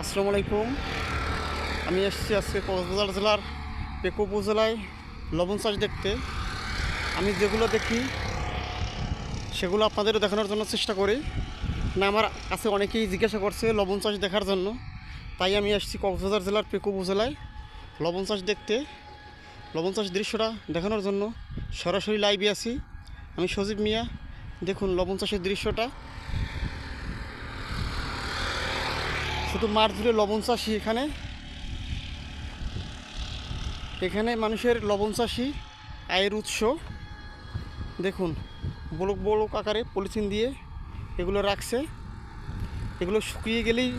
আসসালামু আলাইকুম। আমি এসেছি আজকে কক্সবাজার জেলার পেকো উপজেলায় লবণ চাষ দেখতে। আমি যেগুলো দেখি, সেগুলো আপনাদেরও দেখানোর জন্য চেষ্টা করি। না, আমার কাছে অনেকেই জিজ্ঞাসা করছে লবণ চাষ দেখার জন্য। তাই আমি এসেছি কক্সবাজার জেলার পেকো উপজেলায় লবণ চাষ দেখতে। লবণ চাষ দৃশ্যটা দেখানোর জন্য সরাসরি লাইভে আছি। আমি সজীব মিয়া। দেখুন, লবণ চাষের দৃশ্যটা। শুধু মাঠ জুড়ে লবণ চাষি এখানে। এখানে মানুষের লবণ চাষি, আয়ের উৎস। দেখুন, বলক বলক আকারে পলিথিন দিয়ে এগুলো রাখছে। এগুলো শুকিয়ে গেলেই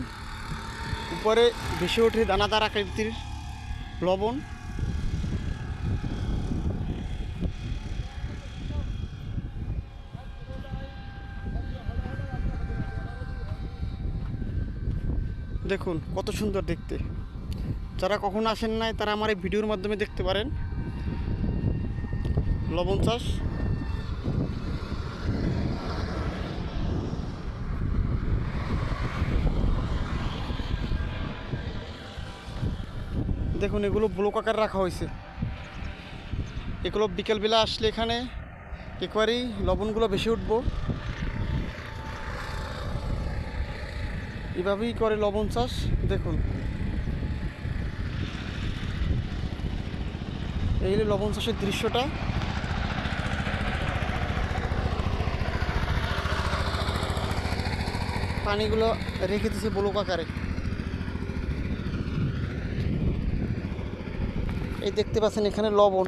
উপরে ভেসে ওঠে দানাদার আকৃতির লবণ। দেখুন, কত সুন্দর দেখতে। যারা কখনো আসেন নাই, তারা আমার এই ভিডিওর মাধ্যমে দেখতে পারেন। লবণ চাষ। দেখুন, এগুলো ব্লক আকার রাখা হয়েছে। এগুলো বিকেলবেলা আসলে এখানে একবারেই লবণগুলো বেশি উঠবো। এভাবেই করে লবণ চাষ, দেখুন। এই হলো লবণ চাষের দৃশ্যটা। পানিগুলো রেখে দিছে ব্লক আকারে। এই দেখতে পাচ্ছেন এখানে লবণ।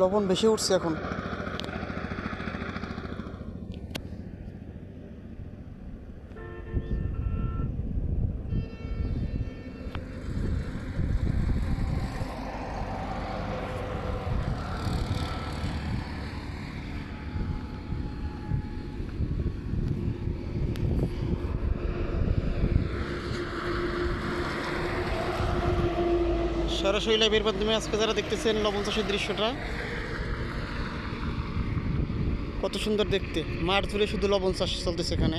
লবণ বেশি উঠছে এখন। সরাসরি লাইভের মাধ্যমে আজকে যারা দেখতেছেন লবণ চাষের দৃশ্যটা, কত সুন্দর দেখতে। মাঠ জুড়ে শুধু লবণ চাষ চলতেছে এখানে।